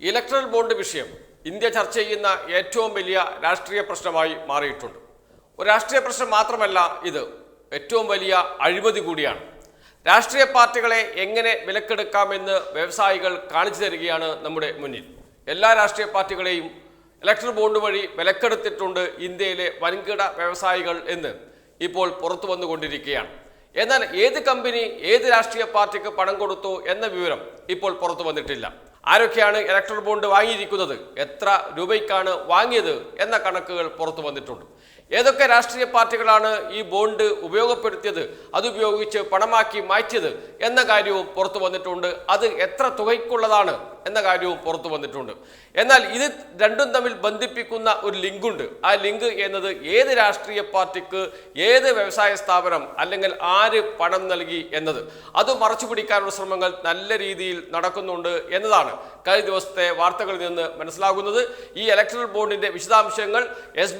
Electoral bond വിഷയം India ചർച്ച ചെയ്യുന്ന ഏറ്റവും വലിയ രാഷ്ട്രീയ പ്രശ്നമായി മാറിയിട്ടുണ്ട്. ഒരു രാഷ്ട്രീയ പ്രശ്നം മാത്രമല്ല ഇത്. ഏറ്റവും വലിയ അഴിമതി കൂടിയാണ്. രാഷ്ട്രീയ പാർട്ടികളെ എങ്ങനെ വിലക്കെടുക്കാമെന്ന് വ്യവസായികൾ കാണിച്ചു തരികയാണ് നമ്മുടെ മുന്നിൽ. എല്ലാ രാഷ്ട്രീയ പാർട്ടികളെയും ഇലക്ട്രൽ ബോണ്ട് വഴി വിലക്കെടുത്തിട്ടുണ്ട് ഇന്ത്യയിലെ വൻകിട വ്യവസായികൾ എന്ന് ഇപ്പോൾ പുറത്തു വന്നുകൊണ്ടിരിക്കുകയാണ്. എന്നാൽ ഏത് കമ്പനി ഏത് രാഷ്ട്രീയ പാർട്ടിക്ക് പണം കൊടുത്തു എന്ന വിവരം ഇപ്പോൾ പുറത്തു വന്നിട്ടില്ല. ആരൊക്കെയാണ് ഇലക്ട്രൽ ബോണ്ട് വാങ്ങിയിരിക്കുന്നത്? എത്ര രൂപയ്ക്കാണ് വാങ്ങിയത്? എന്ന കണക്കുകൾ പുറത്തു വന്നിട്ടുണ്ട്. ഏതൊക്കെ രാഷ്ട്രീയ പാർട്ടികളാണ് ഈ ബോണ്ട് ഉപയോഗപ്പെടുത്തിയത്? അതുപയോഗിച്ച് പണമാക്കി മാറ്റിയത് എന്ന കാര്യവും പുറത്തു വന്നിട്ടുണ്ട്. അത് എത്ര തുകയ്ക്കുള്ളതാണ് എന്ന കാര്യവും പുറത്തു വന്നിട്ടുണ്ട്. എന്നാൽ ഇത് രണ്ടും തമ്മിൽ ബന്ധിപ്പിക്കുന്ന ഒരു ലിങ്കുണ്ട്. ആ ലിങ്ക് എന്നത് ഏത് രാഷ്ട്രീയ പാർട്ടിക്ക് ഏത് വ്യവസായ സ്ഥാപനം അല്ലെങ്കിൽ ആര് പണം നൽകി എന്നത്. അത് മറച്ചു പിടിക്കാനുള്ള ശ്രമങ്ങൾ നല്ല രീതിയിൽ നടക്കുന്നുണ്ട് എന്നതാണ് കഴിഞ്ഞ ദിവസത്തെ വാർത്തകളിൽ നിന്ന് മനസ്സിലാകുന്നത്. ഈ ഇലക്ട്രൽ ബോണ്ടിന്റെ വിശദാംശങ്ങൾ എസ്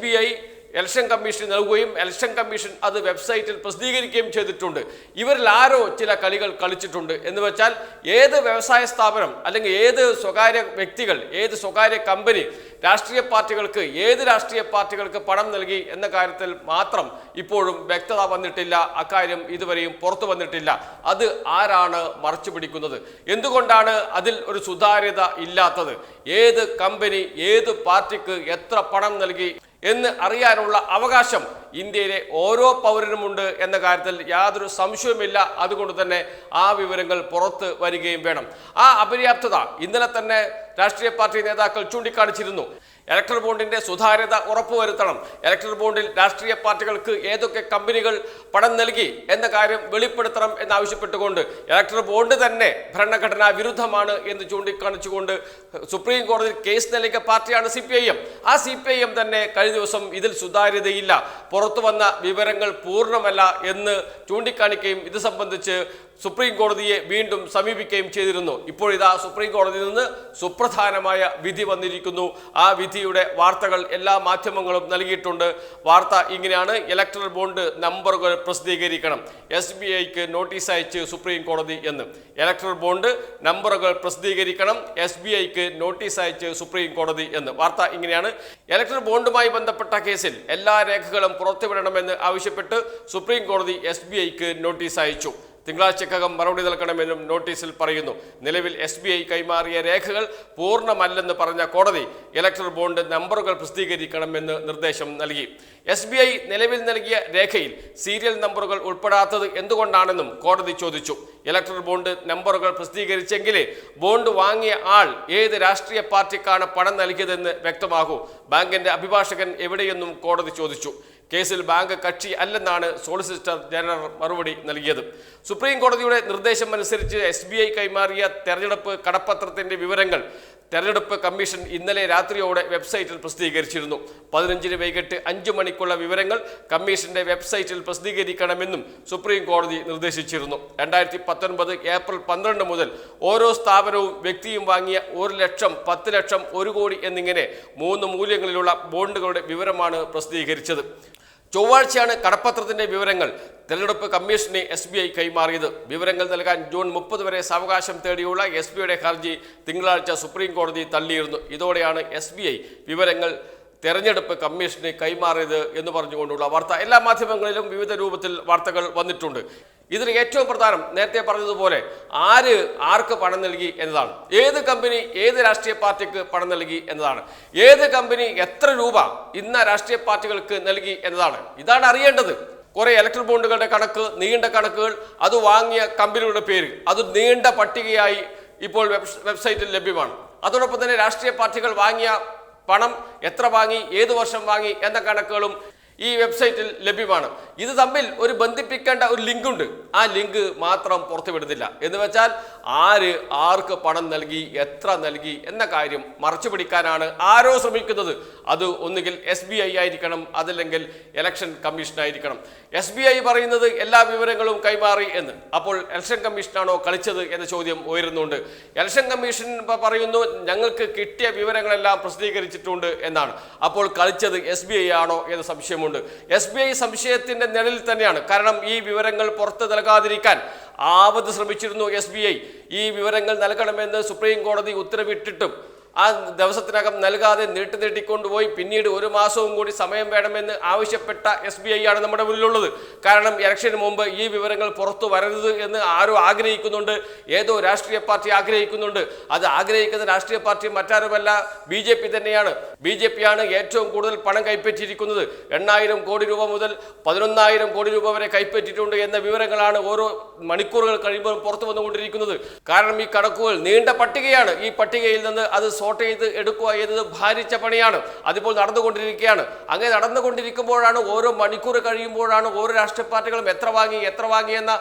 ഇലക്ഷൻ കമ്മീഷൻ നൽകുകയും ഇലക്ഷൻ കമ്മീഷൻ അത് വെബ്സൈറ്റിൽ പ്രസിദ്ധീകരിക്കുകയും ചെയ്തിട്ടുണ്ട്. ഇവരിൽ ആരോ ചില കളികൾ കളിച്ചിട്ടുണ്ട് എന്ന് വെച്ചാൽ ഏത് വ്യവസായ സ്ഥാപനം അല്ലെങ്കിൽ ഏത് സ്വകാര്യ വ്യക്തികൾ ഏത് സ്വകാര്യ കമ്പനി രാഷ്ട്രീയ പാർട്ടികൾക്ക് ഏത് രാഷ്ട്രീയ പാർട്ടികൾക്ക് പണം നൽകി എന്ന കാര്യത്തിൽ മാത്രം ഇപ്പോഴും വ്യക്തത വന്നിട്ടില്ല. അക്കാര്യം ഇതുവരെയും പുറത്തു വന്നിട്ടില്ല. അത് ആരാണ് മറച്ചു പിടിക്കുന്നത്? എന്തുകൊണ്ടാണ് അതിൽ ഒരു സുതാര്യത ഇല്ലാത്തത്? ഏത് കമ്പനി ഏത് പാർട്ടിക്ക് എത്ര പണം നൽകി എന്ന് അറിയാനുള്ള അവകാശം ഇന്ത്യയിലെ ഓരോ പൗരനുമുണ്ട് എന്ന കാര്യത്തിൽ യാതൊരു സംശയവുമില്ല. അതുകൊണ്ട് തന്നെ ആ വിവരങ്ങൾ പുറത്ത് വരികയും വേണം. ആ അപര്യാപ്തത ഇന്നലെ തന്നെ രാഷ്ട്രീയ പാർട്ടി നേതാക്കൾ ചൂണ്ടിക്കാണിച്ചിരുന്നു. ഇലക്ട്രൽ ബോണ്ടിന്റെ സുതാര്യത ഉറപ്പുവരുത്തണം. ഇലക്ട്രൽ ബോണ്ടിൽ രാഷ്ട്രീയ പാർട്ടികൾക്ക് ഏതൊക്കെ കമ്പനികൾ പണം നൽകി എന്ന കാര്യം വെളിപ്പെടുത്തണം എന്നാവശ്യപ്പെട്ടുകൊണ്ട് ഇലക്ട്രൽ ബോണ്ട് തന്നെ ഭരണഘടനാ വിരുദ്ധമാണ് എന്ന് ചൂണ്ടിക്കാണിച്ചുകൊണ്ട് സുപ്രീം കോടതിയിൽ കേസ് നൽകിയ പാർട്ടിയാണ് സി ആ സി തന്നെ കഴിഞ്ഞ ദിവസം ഇതിൽ സുതാര്യതയില്ല. പുറത്തു വന്ന വിവരങ്ങൾ പൂർണമല്ല എന്ന് ചൂണ്ടിക്കാണിക്കുകയും ഇത് സംബന്ധിച്ച് സുപ്രീം കോടതിയെ വീണ്ടും സമീപിക്കുകയും ചെയ്തിരുന്നു. ഇപ്പോൾ ഇതാ സുപ്രീം കോടതിയിൽ നിന്ന് സുപ്രധാനമായ വിധി വന്നിരിക്കുന്നു. ആ വിധിയുടെ വാർത്തകൾ എല്ലാ മാധ്യമങ്ങളും നൽകിയിട്ടുണ്ട്. വാർത്ത ഇങ്ങനെയാണ്. ഇലക്ട്രൽ ബോണ്ട് നമ്പറുകൾ പ്രസിദ്ധീകരിക്കണം. എസ് ബി ഐക്ക് നോട്ടീസ് അയച്ച് സുപ്രീം കോടതി എന്ന്. ഇലക്ട്രൽ ബോണ്ട് നമ്പറുകൾ പ്രസിദ്ധീകരിക്കണം. എസ് ബി ഐക്ക് നോട്ടീസ് അയച്ച് സുപ്രീം കോടതി എന്ന്. വാർത്ത ഇങ്ങനെയാണ്. ഇലക്ട്രൽ ബോണ്ടുമായി ബന്ധപ്പെട്ട കേസിൽ എല്ലാ രേഖകളും പുറത്തുവിടണമെന്ന് ആവശ്യപ്പെട്ട് സുപ്രീം കോടതി എസ് ബി ഐക്ക് നോട്ടീസ് അയച്ചു. തിങ്കളാഴ്ചക്കകം മറുപടി നൽകണമെന്നും നോട്ടീസിൽ പറയുന്നു. നിലവിൽ എസ് ബി ഐ കൈമാറിയ രേഖകൾ പൂർണമല്ലെന്ന് പറഞ്ഞ കോടതി ഇലക്ട്രൽ ബോണ്ട് നമ്പറുകൾ പ്രസിദ്ധീകരിക്കണമെന്ന് നിർദ്ദേശം നൽകി. എസ് ബി ഐ നിലവിൽ നൽകിയ രേഖയിൽ സീരിയൽ നമ്പറുകൾ ഉൾപ്പെടാത്തത് എന്തുകൊണ്ടാണെന്നും കോടതി ചോദിച്ചു. ഇലക്ട്രൽ ബോണ്ട് നമ്പറുകൾ പ്രസിദ്ധീകരിച്ചെങ്കിലേ ബോണ്ട് വാങ്ങിയ ആൾ ഏത് രാഷ്ട്രീയ പാർട്ടിക്കാണ് പണം നൽകിയതെന്ന് വ്യക്തമാകൂ. ബാങ്കിന്റെ അഭിഭാഷകൻ എവിടെയെന്നും കോടതി ചോദിച്ചു. കേസിൽ ബാങ്ക് കക്ഷി അല്ലെന്നാണ് സോളിസിറ്റർ ജനറൽ മറുപടി നൽകിയത്. സുപ്രീം കോടതിയുടെ നിർദ്ദേശം അനുസരിച്ച് എസ് കൈമാറിയ തെരഞ്ഞെടുപ്പ് കടപ്പത്രത്തിന്റെ വിവരങ്ങൾ തെരഞ്ഞെടുപ്പ് കമ്മീഷൻ ഇന്നലെ രാത്രിയോടെ വെബ്സൈറ്റിൽ പ്രസിദ്ധീകരിച്ചിരുന്നു. പതിനഞ്ചിന് വൈകിട്ട് അഞ്ചു മണിക്കുള്ള വിവരങ്ങൾ കമ്മീഷന്റെ വെബ്സൈറ്റിൽ പ്രസിദ്ധീകരിക്കണമെന്നും സുപ്രീം കോടതി നിർദ്ദേശിച്ചിരുന്നു. രണ്ടായിരത്തി പത്തൊൻപത് ഏപ്രിൽ പന്ത്രണ്ട് മുതൽ ഓരോ സ്ഥാപനവും വ്യക്തിയും വാങ്ങിയ ഒരു ലക്ഷം പത്ത് ലക്ഷം ഒരു കോടി എന്നിങ്ങനെ മൂന്ന് മൂല്യങ്ങളിലുള്ള ബോണ്ടുകളുടെ വിവരമാണ് പ്രസിദ്ധീകരിച്ചത്. ചൊവ്വാഴ്ചയാണ് കടപ്പത്രത്തിന്റെ വിവരങ്ങൾ. തെരഞ്ഞെടുപ്പ് കമ്മീഷന് എസ് ബി ഐ കൈമാറിയത്. വിവരങ്ങൾ നൽകാൻ ജൂൺ മുപ്പത് വരെ സാവകാശം തേടിയുള്ള എസ് ബി ഐയുടെ ഹർജി തിങ്കളാഴ്ച സുപ്രീം കോടതി തള്ളിയിരുന്നു. ഇതോടെയാണ് എസ് ബി ഐ വിവരങ്ങൾ തെരഞ്ഞെടുപ്പ് കമ്മീഷന് കൈമാറിയത് എന്ന് പറഞ്ഞുകൊണ്ടുള്ള വാർത്ത. എല്ലാ മാധ്യമങ്ങളിലും വിവിധ രൂപത്തിൽ വാർത്തകൾ വന്നിട്ടുണ്ട്. ഇതിന് ഏറ്റവും പ്രധാനം നേരത്തെ പറഞ്ഞതുപോലെ ആര് ആർക്ക് പണം നൽകി എന്നതാണ്. ഏത് കമ്പനി ഏത് രാഷ്ട്രീയ പാർട്ടിക്ക് പണം നൽകി എന്നതാണ്. ഏത് കമ്പനി എത്ര രൂപ ഇന്ന രാഷ്ട്രീയ പാർട്ടികൾക്ക് നൽകി എന്നതാണ്. ഇതാണ് അറിയേണ്ടത്. കുറെ ഇലക്ട്രിക് ബോണ്ടുകളുടെ കണക്ക് നീണ്ട കണക്കുകൾ അത് വാങ്ങിയ കമ്പനിയുടെ പേര്. അത് നീണ്ട പട്ടികയായി ഇപ്പോൾ വെബ്സൈറ്റിൽ ലഭ്യമാണ്. അതോടൊപ്പം തന്നെ രാഷ്ട്രീയ പാർട്ടികൾ വാങ്ങിയ പണം എത്ര വാങ്ങി ഏത് വർഷം വാങ്ങി എന്ന കണക്കുകളും ഈ വെബ്സൈറ്റിൽ ലഭ്യമാണ്. ഇത് തമ്മിൽ ഒരു ബന്ധിപ്പിക്കേണ്ട ഒരു ലിങ്ക് ഉണ്ട് ആ ലിങ്ക് മാത്രം പുറത്തുവിടുന്നില്ല എന്ന് വെച്ചാൽ ആര് ആർക്ക് പണം നൽകി എത്ര നൽകി എന്ന കാര്യം മറച്ചു പിടിക്കാനാണ് ആരോ ശ്രമിക്കുന്നത്. അത് ഒന്നുകിൽ എസ് ബി ഐ ആയിരിക്കണം അതല്ലെങ്കിൽ ഇലക്ഷൻ കമ്മീഷൻ ആയിരിക്കണം. എസ് ബി ഐ പറയുന്നത് എല്ലാ വിവരങ്ങളും കൈമാറി എന്ന്. അപ്പോൾ ഇലക്ഷൻ കമ്മീഷനാണോ കളിച്ചത് എന്ന ചോദ്യം ഉയരുന്നുണ്ട്. ഇലക്ഷൻ കമ്മീഷൻ പറയുന്നു ഞങ്ങൾക്ക് കിട്ടിയ വിവരങ്ങളെല്ലാം പ്രസിദ്ധീകരിച്ചിട്ടുണ്ട് എന്നാണ്. അപ്പോൾ കളിച്ചത് എസ് ബി ഐ ആണോ എന്ന് സംശയമുണ്ട്. എസ് ബി ഐ സംശയത്തിന്റെ നിഴലിൽ തന്നെയാണ്. കാരണം ഈ വിവരങ്ങൾ പുറത്ത് നൽകാതിരിക്കാൻ ആവത് ശ്രമിച്ചിരുന്നു എസ് ബി ഐ. ഈ വിവരങ്ങൾ നൽകണമെന്ന് സുപ്രീം കോടതി ഉത്തരവിട്ടിട്ടും ആ ദിവസത്തിനകം നൽകാതെ നീട്ടി നീട്ടിക്കൊണ്ടുപോയി പിന്നീട് ഒരു മാസവും കൂടി സമയം വേണമെന്ന് ആവശ്യപ്പെട്ട എസ് ബി ഐ ആണ് നമ്മുടെ മുന്നിലുള്ളത്. കാരണം ഇലക്ഷന് മുമ്പ് ഈ വിവരങ്ങൾ പുറത്തു വരരുത് എന്ന് ആരോ ആഗ്രഹിക്കുന്നുണ്ട്. ഏതോ രാഷ്ട്രീയ പാർട്ടി ആഗ്രഹിക്കുന്നുണ്ട്. അത് ആഗ്രഹിക്കുന്ന രാഷ്ട്രീയ പാർട്ടി മറ്റാരുമല്ല ബി ജെ പി തന്നെയാണ്. ബി ജെ പി ആണ് ഏറ്റവും കൂടുതൽ പണം കൈപ്പറ്റിയിരിക്കുന്നത്. എണ്ണായിരം കോടി രൂപ മുതൽ പതിനൊന്നായിരം കോടി രൂപ വരെ കൈപ്പറ്റിയിട്ടുണ്ട് എന്ന വിവരങ്ങളാണ് ഓരോ മണിക്കൂറുകൾ കഴിയുമ്പോൾ പുറത്തു വന്നുകൊണ്ടിരിക്കുന്നത്. കാരണം ഈ കണക്കുകൾ നീണ്ട പട്ടികയാണ്. ഈ പട്ടികയിൽ നിന്ന് അത് സോർട്ട് ചെയ്ത് എടുക്കുക എന്നത് ഭാരിച്ച പണിയാണ്. അതിപ്പോൾ നടന്നുകൊണ്ടിരിക്കുകയാണ്. അങ്ങനെ നടന്നുകൊണ്ടിരിക്കുമ്പോഴാണ് ഓരോ മണിക്കൂർ കഴിയുമ്പോഴാണ് ഓരോ രാഷ്ട്രീയ പാർട്ടികളും എത്ര വാങ്ങി എത്ര വാങ്ങി എന്ന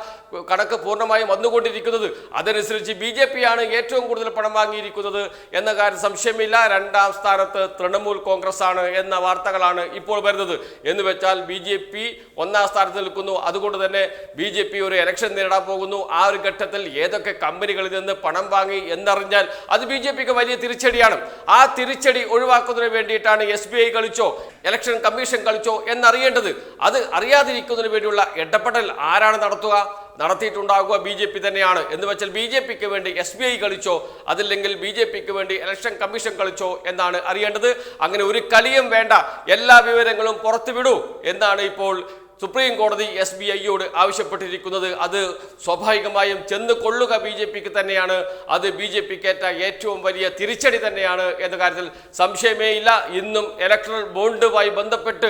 കണക്ക് പൂർണമായും വന്നുകൊണ്ടിരിക്കുന്നത്. അതനുസരിച്ച് ബി ജെ പി ആണ് ഏറ്റവും കൂടുതൽ പണം വാങ്ങിയിരിക്കുന്നത് എന്ന കാര്യം സംശയമില്ല. രണ്ടാം സ്ഥാനത്ത് തൃണമൂൽ കോൺഗ്രസ് ആണ് എന്ന വാർത്തകളാണ് ഇപ്പോൾ വരുന്നത്. എന്ന് വെച്ചാൽ ബി ജെ പി ഒന്നാം സ്ഥാനത്ത് നിൽക്കുന്നു. അതുകൊണ്ട് തന്നെ ബി ജെ പി ഒരു ഇലക്ഷൻ നേരിടാൻ പോകുന്നു. ആ ഒരു ഘട്ടത്തിൽ ഏതൊക്കെ കമ്പനികളിൽ നിന്ന് പണം വാങ്ങി എന്നറിഞ്ഞാൽ അത് ബി ജെ പിക്ക് വലിയ തിരിച്ചടിയാണ് ആ തിരിച്ചടി ഒഴിവാക്കുന്നതിന് വേണ്ടിയിട്ടാണ് എസ് ബി ഐ കളിച്ചോ ഇലക്ഷൻ കമ്മീഷൻ കളിച്ചോ എന്നറിയേണ്ടത്. അത് അറിയാതിരിക്കുന്നതിന് വേണ്ടിയുള്ള ഇടപെടൽ ആരാണ് നടത്തുക? നടത്തിയിട്ടുണ്ടാകുക ബി ജെ പി തന്നെയാണ്. എന്ന് വെച്ചാൽ ബി ജെ പിക്ക് വേണ്ടി എസ് ബി ഐ കളിച്ചോ അതില്ലെങ്കിൽ ബി ജെ പിക്ക് വേണ്ടി ഇലക്ഷൻ കമ്മീഷൻ കളിച്ചോ എന്നാണ് അറിയേണ്ടത്. അങ്ങനെ ഒരു കളിയും വേണ്ട. എല്ലാ വിവരങ്ങളും പുറത്തുവിടൂ എന്നാണ് ഇപ്പോൾ സുപ്രീം കോടതി എസ് ബി ഐയോട് ആവശ്യപ്പെട്ടിരിക്കുന്നത് അത് സ്വാഭാവികമായും ചെന്ന് കൊള്ളുക ബി ജെ പിക്ക് തന്നെയാണ്. അത് ബി ജെ പിക്ക് ഏറ്റ ഏറ്റവും വലിയ തിരിച്ചടി തന്നെയാണ് എന്ന കാര്യത്തിൽ സംശയമേ ഇല്ല. ഇന്നും ഇലക്ട്രൽ ബോണ്ടുമായി ബന്ധപ്പെട്ട്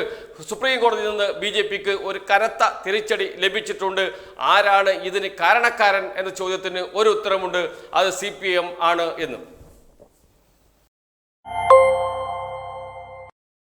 സുപ്രീം കോടതിയിൽ നിന്ന് ബി ജെ പിക്ക് ഒരു കനത്ത തിരിച്ചടി ലഭിച്ചിട്ടുണ്ട്. ആരാണ് ഇതിന് കാരണക്കാരൻ എന്ന ചോദ്യത്തിന് ഒരു ഉത്തരമുണ്ട്. അത് സി ആണ് എന്ന്.